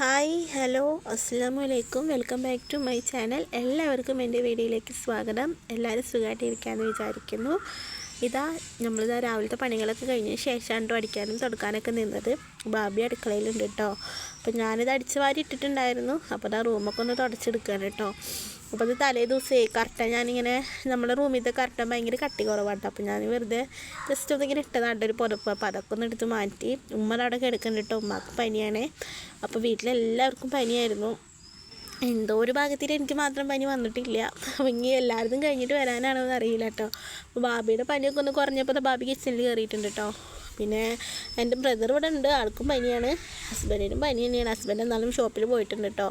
Hi hello അസ്സാമലൈക്കും welcome back to my channel. എല്ലാവർക്കും എന്റെ വീഡിയോയിലേക്ക് സ്വാഗതം. എല്ലാവരും സുഖമായിട്ടിരിക്കാമെന്ന് വിചാരിക്കുന്നു. ഇതാ നമ്മളിതാ രാവിലത്തെ പണികളൊക്കെ കഴിഞ്ഞ ശേഷമാണ് അടിക്കാനും തുടക്കാനൊക്കെ നിന്നത്. ബാബി അടുക്കളയിലുണ്ട് കേട്ടോ അപ്പോൾ ഞാനിത് അടിച്ച് വാരി ഇട്ടിട്ടുണ്ടായിരുന്നു. അപ്പോൾ ഇതാ റൂമൊക്കെ ഒന്ന് തുടച്ചെടുക്കുകയാണ് കേട്ടോ അപ്പോൾ അത് തലേ ദിവസമേ കറക്റ്റ്. ഞാനിങ്ങനെ നമ്മുടെ റൂമിലത്തെ കർട്ടൻ ഭയങ്കര കട്ടി കുറവാട്ടോ. അപ്പോൾ ഞാൻ വെറുതെ ജസ്റ്റ് ഒന്നിങ്ങനെ ഇട്ടതാണ്ട് ഒരു പുറപ്പ് അപ്പോൾ അതൊക്കെ ഒന്ന് എടുത്ത് മാറ്റി. ഉമ്മനവിടെ കിടക്കുന്നുണ്ട് ഉമ്മക്ക് പനിയാണേ. അപ്പോൾ വീട്ടിലെല്ലാവർക്കും പനിയായിരുന്നു. എന്തോ ഒരു ഭാഗത്തിൽ എനിക്ക് മാത്രം പനി വന്നിട്ടില്ല. ഇനി എല്ലാവരും കഴിഞ്ഞിട്ട് വരാനാണോ എന്ന് അറിയില്ല കേട്ടോ അപ്പോൾ ബാബിയുടെ പനിയൊക്കെ ഒന്ന് കുറഞ്ഞപ്പോൾ ബാബി കിച്ചണിൽ കയറിയിട്ടുണ്ട് കേട്ടോ പിന്നെ എന്റെ ബ്രദർ ഇവിടെ ഉണ്ട്. ആൾക്കും പനിയാണ്. ഹസ്ബൻഡിനും പനി തന്നെയാണ്. ഹസ്ബൻഡ് എന്നാലും ഷോപ്പിൽ പോയിട്ടുണ്ട് കേട്ടോ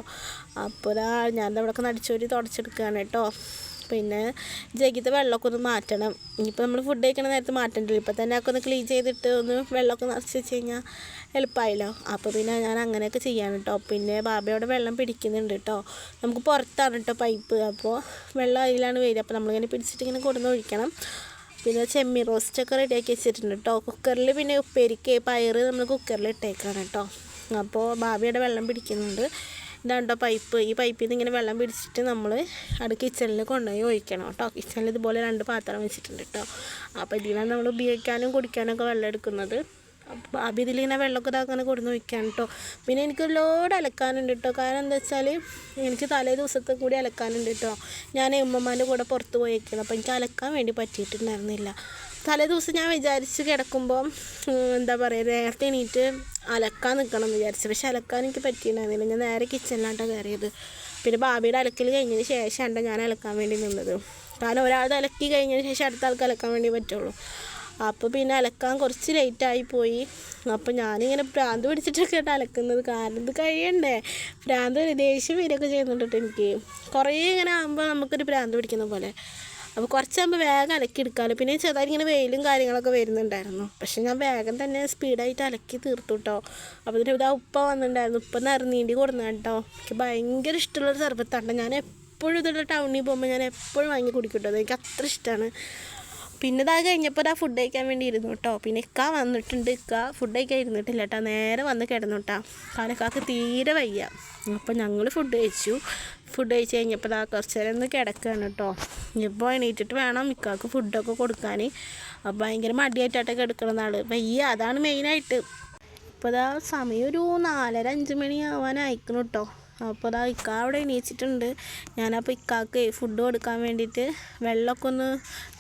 അപ്പോൾ ഇതാ ഞാൻ അവിടെ നടിച്ചോരി തുടച്ചെടുക്കുകയാണ് കേട്ടോ പിന്നെ ജഗിത്തെ വെള്ളമൊക്കെ ഒന്ന് മാറ്റണം. ഇനിയിപ്പോൾ നമ്മൾ ഫുഡ് കഴിക്കണ നേരത്ത് മാറ്റണ്ടല്ലോ. ഇപ്പോൾ തന്നെ ഒക്കെ ഒന്ന് ക്ലീൻ ചെയ്തിട്ട് ഒന്ന് വെള്ളമൊക്കെ നിറച്ച് വെച്ച് കഴിഞ്ഞാൽ എളുപ്പമായല്ലോ അപ്പോൾ പിന്നെ ഞാൻ അങ്ങനെയൊക്കെ ചെയ്യാണ് കേട്ടോ പിന്നെ ബാബയോടെ വെള്ളം പിടിക്കുന്നുണ്ട് കേട്ടോ നമുക്ക് പുറത്താണ് കേട്ടോ പൈപ്പ് അപ്പോൾ വെള്ളം അതിലാണ് വരിക. അപ്പോൾ നമ്മളിങ്ങനെ പിടിച്ചിട്ട് ഇങ്ങനെ കൊടുന്ന് ഒഴിക്കണം. പിന്നെ ചെമ്മീൻ റോസ്റ്റൊക്കെ റെഡിയാക്കി വെച്ചിട്ടുണ്ട് കേട്ടോ കുക്കറിൽ പിന്നെ ഉപ്പേരിക്ക് പയറ് നമ്മൾ കുക്കറിൽ ഇട്ടേക്കാണ് കേട്ടോ അപ്പോൾ ബാബിയുടെ വെള്ളം പിടിക്കുന്നുണ്ട്. ഇതാണ് കേട്ടോ പൈപ്പ്. ഈ പൈപ്പിൽ നിന്ന് ഇങ്ങനെ വെള്ളം പിടിച്ചിട്ട് നമ്മൾ അവിടെ കിച്ചണിൽ കൊണ്ടുപോയി ഒഴിക്കണം കേട്ടോ കിച്ചണിൽ ഇതുപോലെ രണ്ട് പാത്രം വെച്ചിട്ടുണ്ട് കേട്ടോ അപ്പോൾ ഇതിലാണ് നമ്മൾ ഉപയോഗിക്കാനും കുടിക്കാനൊക്കെ വെള്ളം എടുക്കുന്നത്. അപ്പോൾ ബാബി ഇതിലിങ്ങനെ വെള്ളമൊക്കെ അങ്ങനെ കൊടുന്ന് വയ്ക്കാൻ കേട്ടോ പിന്നെ എനിക്ക് ലോഡ് അലക്കാനുണ്ട് കേട്ടോ കാരണം എന്താ വെച്ചാൽ എനിക്ക് തലേ ദിവസത്തെ കൂടി അലക്കാനുണ്ട് കേട്ടോ ഞാൻ ഉമ്മമാന്റെ കൂടെ പുറത്ത് പോയേക്കുന്നത് അപ്പോൾ എനിക്ക് അലക്കാൻ വേണ്ടി പറ്റിയിട്ടുണ്ടായിരുന്നില്ല. തലേ ദിവസം ഞാൻ വിചാരിച്ച് കിടക്കുമ്പോൾ എന്താ പറയുക നേരത്തെ എണീറ്റ് അലക്കാൻ നിൽക്കണം എന്ന് വിചാരിച്ചു. പക്ഷെ അലക്കാൻ എനിക്ക് പറ്റിയിട്ടുണ്ടായിരുന്നില്ല. ഞാൻ നേരെ കിച്ചണിലാട്ടോ കയറിയത്. പിന്നെ ബാബിയുടെ അലക്കൽ കഴിഞ്ഞതിന് ശേഷമാണ് ഞാൻ അലക്കാൻ വേണ്ടി നിന്നത്. കാരണം ഒരാൾ അലക്കി കഴിഞ്ഞതിന് ശേഷം അടുത്ത ആൾക്ക് അലക്കാൻ വേണ്ടി പറ്റുള്ളൂ. അപ്പോൾ പിന്നെ അലക്കാൻ കുറച്ച് ലേറ്റായി പോയി. അപ്പോൾ ഞാനിങ്ങനെ ഭ്രാന്ത് പിടിച്ചിട്ടൊക്കെ അലക്കുന്നത്. കാരണം ഇത് കഴിയണ്ടേ. ഭ്രാന്ത് വരും ദേഷ്യം വരികയൊക്കെ ചെയ്യുന്നുണ്ട് എനിക്ക്. കുറേ ഇങ്ങനെ ആകുമ്പോൾ നമുക്കൊരു ഭ്രാന്ത് പിടിക്കുന്ന പോലെ. അപ്പോൾ കുറച്ചാകുമ്പോൾ വേഗം അലക്കി എടുക്കാമല്ലോ പിന്നെ ചെറുതായിട്ട് ഇങ്ങനെ വെയിലും കാര്യങ്ങളൊക്കെ വരുന്നുണ്ടായിരുന്നു. പക്ഷെ ഞാൻ വേഗം തന്നെ സ്പീഡായിട്ട് അലക്കി തീർത്തു കേട്ടോ അപ്പോൾ ഇതിന് ഇതാ ഉപ്പ വന്നിട്ടുണ്ടായിരുന്നു. ഉപ്പ നിറഞ്ഞീണ്ടി കൊടുന്ന കേട്ടോ. എനിക്ക് ഭയങ്കര ഇഷ്ടമുള്ളൊരു സർബത്താണ്. ഞാൻ എപ്പോഴും ഇതിന്റെ ടൗണിൽ പോകുമ്പോൾ ഞാൻ എപ്പോഴും വാങ്ങി കുടിക്കും കേട്ടോ എനിക്ക് അത്ര ഇഷ്ടമാണ് പിന്നെ ഇതാ കഴിഞ്ഞപ്പോൾ ഇതാ ഫുഡ് കഴിക്കാൻ വേണ്ടി ഇരുന്നു കേട്ടോ പിന്നെ ഇക്ക വന്നിട്ടുണ്ട്. ഇക്ക ഫുഡ് കഴിക്കാൻ ഇരുന്നിട്ടില്ല കേട്ടോ നേരെ വന്ന് കിടന്നു കേട്ടോ കാരണം ഇക്കാക്ക് തീരെ വയ്യ. അപ്പോൾ ഞങ്ങൾ ഫുഡ് കഴിച്ചു. ഫുഡ് കഴിച്ച് കഴിഞ്ഞപ്പോൾ ഇതാ കുറച്ച് നേരം ഒന്ന് കിടക്കുകയാണ് കേട്ടോ ഇപ്പോൾ എണീറ്റിട്ട് വേണം ഇക്കാക്ക് ഫുഡൊക്കെ കൊടുക്കാൻ അപ്പോൾ ഭയങ്കര മടിയായിട്ടൊക്കെ എടുക്കണമെന്നാണ് വയ്യ. അതാണ് മെയിനായിട്ട് ഇപ്പോൾ ഇതാ സമയം ഒരു നാലര അഞ്ച് മണി ആവാനായിക്കണം കേട്ടോ അപ്പോൾ അതാ ഇക്ക അവിടെ എണീച്ചിട്ടുണ്ട്. ഞാനപ്പോൾ ഇക്കാക്ക് ഫുഡ് കൊടുക്കാൻ വേണ്ടിയിട്ട് വെള്ളമൊക്കെ ഒന്ന്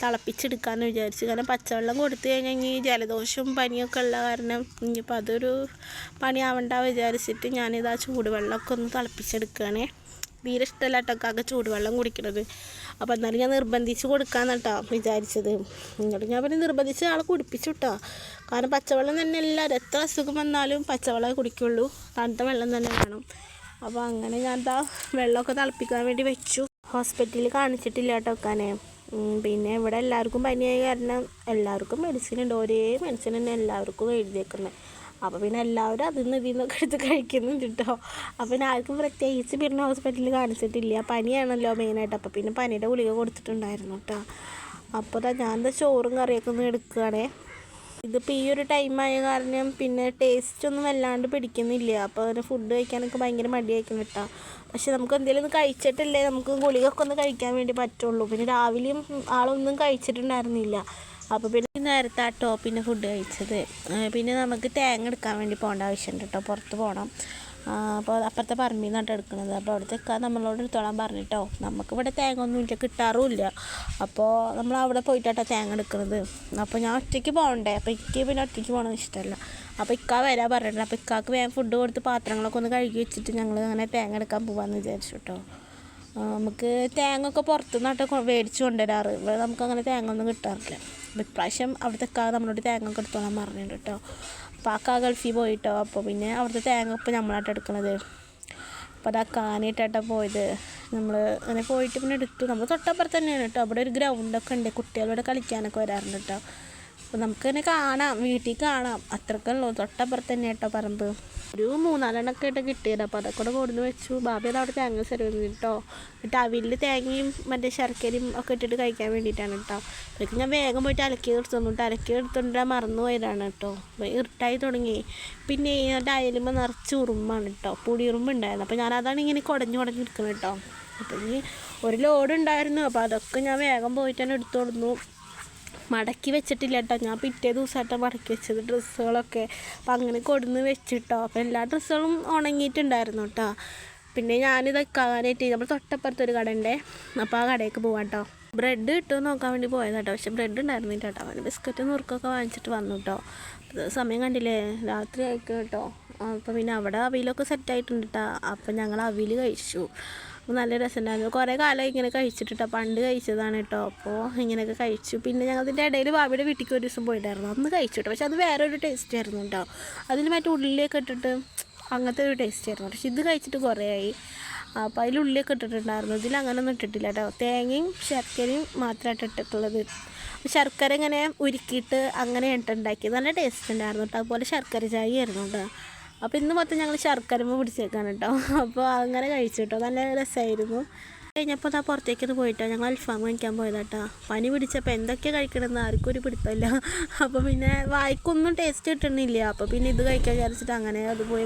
തിളപ്പിച്ചെടുക്കാമെന്ന് വിചാരിച്ചു. കാരണം പച്ചവെള്ളം കൊടുത്തു കഴിഞ്ഞാൽ ഇനി ജലദോഷവും പനിയൊക്കെ ഉള്ള കാരണം ഇനിയിപ്പോൾ അതൊരു പണിയാവണ്ട വിചാരിച്ചിട്ട് ഞാനിതാ ചൂടുവെള്ളമൊക്കെ ഒന്ന് തിളപ്പിച്ചെടുക്കുകയാണേ തീരെ ഇഷ്ടമല്ല കേട്ടോ കാക്ക ചൂടുവെള്ളം കുടിക്കണത്. അപ്പോൾ എന്നാലും ഞാൻ നിർബന്ധിച്ച് കൊടുക്കാമെന്ന് കേട്ടോ വിചാരിച്ചത്. എന്നിട്ട് ഞാൻ പിന്നെ നിർബന്ധിച്ച് ആളെ കുടിപ്പിച്ചു കേട്ടോ കാരണം പച്ചവെള്ളം തന്നെ എല്ലാവരും എത്ര അസുഖം വന്നാലും പച്ചവെള്ളം കുടിക്കുള്ളൂ. തണുത്ത വെള്ളം തന്നെ വേണം. അപ്പോൾ അങ്ങനെ ഞാൻ എന്താ വെള്ളമൊക്കെ തിളപ്പിക്കാൻ വേണ്ടി വെച്ചു. ഹോസ്പിറ്റലിൽ കാണിച്ചിട്ടില്ല കേട്ടോ വെക്കാനേ പിന്നെ ഇവിടെ എല്ലാവർക്കും പനിയായ കാരണം എല്ലാവർക്കും മെഡിസിൻ ഉണ്ട്. ഒരേ മെഡിസിൻ തന്നെ എല്ലാവർക്കും എഴുതിയേക്കുന്നത് അപ്പോൾ പിന്നെ എല്ലാവരും അതിൽ നിന്ന് ഇതിൽ നിന്നൊക്കെ എടുത്ത് കഴിക്കുന്നുണ്ട് കേട്ടോ. അപ്പോൾ പിന്നെ ആർക്കും പ്രത്യേകിച്ച് പിന്നെ ഹോസ്പിറ്റലിൽ കാണിച്ചിട്ടില്ല. പനിയാണല്ലോ മെയിനായിട്ട് അപ്പോൾ പിന്നെ പനിയുടെ ഗുളിക കൊടുത്തിട്ടുണ്ടായിരുന്നു കേട്ടോ. അപ്പോൾ ഞാൻ ചോറും കറിയൊക്കെ ഒന്ന് എടുക്കുകയാണേ. ഇതിപ്പോൾ ഈ ഒരു ടൈമായ കാരണം പിന്നെ ടേസ്റ്റ് ഒന്നും വല്ലാണ്ട് പിടിക്കുന്നില്ല. അപ്പോൾ അതിന് ഫുഡ് കഴിക്കാനൊക്കെ ഭയങ്കര മടിയായിരിക്കും കേട്ടോ. പക്ഷെ നമുക്ക് എന്തെങ്കിലും ഒന്ന് കഴിച്ചിട്ടല്ലേ നമുക്ക് ഗുളികയൊക്കെ ഒന്ന് കഴിക്കാൻ വേണ്ടി പറ്റുള്ളൂ. പിന്നെ രാവിലെയും ആളൊന്നും കഴിച്ചിട്ടുണ്ടായിരുന്നില്ല. അപ്പോൾ പിന്നെ നേരത്തെ ആ പിന്നെ ഫുഡ് കഴിച്ചത്. പിന്നെ നമുക്ക് തേങ്ങ എടുക്കാൻ വേണ്ടി പോകേണ്ട ആവശ്യമുണ്ട് കേട്ടോ. പുറത്ത് പോകണം അപ്പോൾ അപ്പുറത്തെ പറമ്പിൽ നിന്നാണ് എടുക്കുന്നത് അപ്പോൾ അവിടുത്തെ നമ്മളോട് എടുത്തോളാൻ പറഞ്ഞിട്ടോ. നമുക്കിവിടെ തേങ്ങ ഒന്നും ഇല്ല കിട്ടാറുമില്ല. അപ്പോൾ നമ്മൾ അവിടെ പോയിട്ടാട്ടോ തേങ്ങ എടുക്കുന്നത് അപ്പോൾ ഞാൻ ഒറ്റയ്ക്ക് പോകണ്ടേ? അപ്പോൾ എനിക്ക് പിന്നെ ഒറ്റയ്ക്ക് പോകണമെന്ന് ഇഷ്ടമല്ല. അപ്പോൾ ഇക്ക വരാൻ പറഞ്ഞിട്ടുണ്ട്. അപ്പോൾ ഇക്കാക്ക് വേഗം ഫുഡ് കൊടുത്ത് പാത്രങ്ങളൊക്കെ ഒന്ന് കഴുകി വെച്ചിട്ട് ഞങ്ങൾ അങ്ങനെ തേങ്ങ എടുക്കാൻ പോകാമെന്ന് വിചാരിച്ചു കേട്ടോ. നമുക്ക് തേങ്ങ ഒക്കെ പുറത്തുനിന്നാട്ടോ മേടിച്ച് കൊണ്ടുവരാറ്. ഇവിടെ നമുക്ക് അങ്ങനെ തേങ്ങ ഒന്നും കിട്ടാറില്ല ഇപ്രാവശ്യം അവിടുത്തെ കാ നമ്മളോട് തേങ്ങ ഒക്കെ എടുത്തോളാൻ പറഞ്ഞിട്ടുണ്ട് കേട്ടോ. അപ്പോൾ ആ കാ ഗൾഫിൽ പോയിട്ടോ. അപ്പോൾ പിന്നെ അവിടുത്തെ തേങ്ങ ഇപ്പോൾ നമ്മളായിട്ട് എടുക്കണത്. അപ്പോൾ അതാ കാനായിട്ടാട്ടോ പോയത്. നമ്മൾ അങ്ങനെ പോയിട്ട് പിന്നെ എടുത്തു. നമ്മൾ തൊട്ടപ്പുറത്ത് തന്നെയാണ് കേട്ടോ. അവിടെ ഒരു ഗ്രൗണ്ടൊക്കെ ഉണ്ട്. കുട്ടികളിവിടെ കളിക്കാനൊക്കെ വരാറുണ്ട് കേട്ടോ. അപ്പോൾ നമുക്ക് നമുക്കിങ്ങനെ കാണാം വീട്ടിൽ കാണാം. അത്രക്കുള്ളൂ തൊട്ടപ്പുറത്ത് തന്നെ കേട്ടോ പറമ്പ്. ഒരു മൂന്നാലെണ്ണൊക്കെ ആയിട്ട് കിട്ടിയത്. അപ്പോൾ അതൊക്കെ കൂടെ വെച്ചു. ബാബി അത് അവിടെ തേങ്ങ സെർവ് കേട്ടോ. എന്നിട്ട് അവിൽ തേങ്ങയും മറ്റേ ശർക്കരയും ഒക്കെ ഇട്ടിട്ട് കഴിക്കാൻ വേണ്ടിയിട്ടാണ് കേട്ടോ. അതൊക്കെ ഞാൻ വേഗം പോയിട്ട് അലക്കി എടുത്തുകൊണ്ട് അലക്കി എടുത്തുകൊണ്ട് മറന്നു പോയതാണ് കേട്ടോ. ഇരുട്ടായി തുടങ്ങി. പിന്നെ ഈ അയലുമ്പോൾ നിറച്ച് ഉറുമ്പാണ് കേട്ടോ. ഉറുമ്പ് ഉണ്ടായിരുന്നു. അപ്പോൾ ഞാൻ അതാണ് ഇങ്ങനെ കുടഞ്ഞു കുടഞ്ഞു നിൽക്കുന്നത് കേട്ടോ. അപ്പോൾ ഇനി ഒരു ലോഡ് ഉണ്ടായിരുന്നു. അപ്പോൾ അതൊക്കെ ഞാൻ വേഗം പോയിട്ട് തന്നെ എടുത്തു കൊടുന്നു. മടക്കി വെച്ചിട്ടില്ല കേട്ടോ ഞാൻ പിറ്റേ ദിവസമായിട്ടോ മടക്കി വെച്ചത് ഡ്രസ്സുകളൊക്കെ. അപ്പം അങ്ങനെ കൊടുന്ന് വെച്ചിട്ടോ. അപ്പം എല്ലാ ഡ്രസ്സുകളും ഉണങ്ങിയിട്ടുണ്ടായിരുന്നു കേട്ടോ പിന്നെ ഞാനിത് കാണാനായിട്ട് നമ്മൾ തൊട്ടപ്പുറത്ത് ഒരു കട ഉണ്ടേ അപ്പോൾ ആ കടയിലേക്ക് പോവാം കേട്ടോ ബ്രെഡ് കിട്ടുമോ നോക്കാൻ വേണ്ടി പോയതാട്ടോ. പക്ഷെ ബ്രെഡ് ഉണ്ടായിരുന്നില്ല കേട്ടോ അവന് ബിസ്ക്കറ്റ് നുറുക്കൊക്കെ വാങ്ങിച്ചിട്ട് വന്നു കേട്ടോ സമയം കണ്ടില്ലേ? രാത്രി ആയിക്കും കേട്ടോ അപ്പോൾ പിന്നെ അവിടെ അവിയിലൊക്കെ സെറ്റായിട്ടുണ്ട് കേട്ടോ അപ്പം ഞങ്ങൾ അവിയിൽ കഴിച്ചു. അപ്പോൾ നല്ല രസമുണ്ടായിരുന്നു. കുറേ കാലം ഇങ്ങനെ കഴിച്ചിട്ട് പണ്ട് കഴിച്ചതാണ് കേട്ടോ. അപ്പോൾ ഇങ്ങനെയൊക്കെ കഴിച്ചു. പിന്നെ ഞങ്ങൾ അതിന്റെ ഇടയിൽ ബാബിയുടെ വീട്ടിൽ ഒരു ദിവസം പോയിട്ടായിരുന്നു. അന്ന് കഴിച്ചു കേട്ടോ. പക്ഷെ അത് വേറെ ഒരു ടേസ്റ്റ് ആയിരുന്നു കേട്ടോ. അതിൽ മറ്റേ ഉള്ളിലേക്ക് ഇട്ടിട്ട് അങ്ങനത്തെ ഒരു ടേസ്റ്റ് ആയിരുന്നു. പക്ഷെ ഇത് കഴിച്ചിട്ട് കുറേ ആയി അപ്പോൾ അതിൽ ഉള്ളിയൊക്കെ ഇട്ടിട്ടുണ്ടായിരുന്നു. ഇതിൽ അങ്ങനെ ഒന്നും ഇട്ടിട്ടില്ല കേട്ടോ. തേങ്ങയും ശർക്കരയും മാത്രമായിട്ട് ഇട്ടിട്ടുള്ളത്. ശർക്കര ഇങ്ങനെ ഉരുക്കിയിട്ട് അങ്ങനെ ഇട്ടുണ്ടാക്കി നല്ല ടേസ്റ്റ് ഉണ്ടായിരുന്നു കേട്ടോ. അതുപോലെ ശർക്കര ചായ ആയിരുന്നു കേട്ടോ. അപ്പോൾ ഇന്ന് മൊത്തം ഞങ്ങൾ ശർക്കരമ്പ് പിടിച്ചേക്കാണ് കേട്ടോ അപ്പോൾ അങ്ങനെ കഴിച്ചു കേട്ടോ നല്ല രസമായിരുന്നു കഴിഞ്ഞപ്പോൾ അതാ പുറത്തേക്കൊന്ന് പോയിട്ടോ. ഞങ്ങൾ അൽഫാം കഴിക്കാൻ പോയതാട്ടോ പനി പിടിച്ചപ്പോൾ എന്തൊക്കെയാണ് കഴിക്കണമെന്ന് ആർക്കും ഒരു പിടുത്തമില്ല അപ്പോൾ പിന്നെ വായിക്കൊന്നും ടേസ്റ്റ് കിട്ടണില്ല. അപ്പോൾ പിന്നെ ഇത് കഴിക്കാൻ വിചാരിച്ചിട്ട് അങ്ങനെ അത് പോയി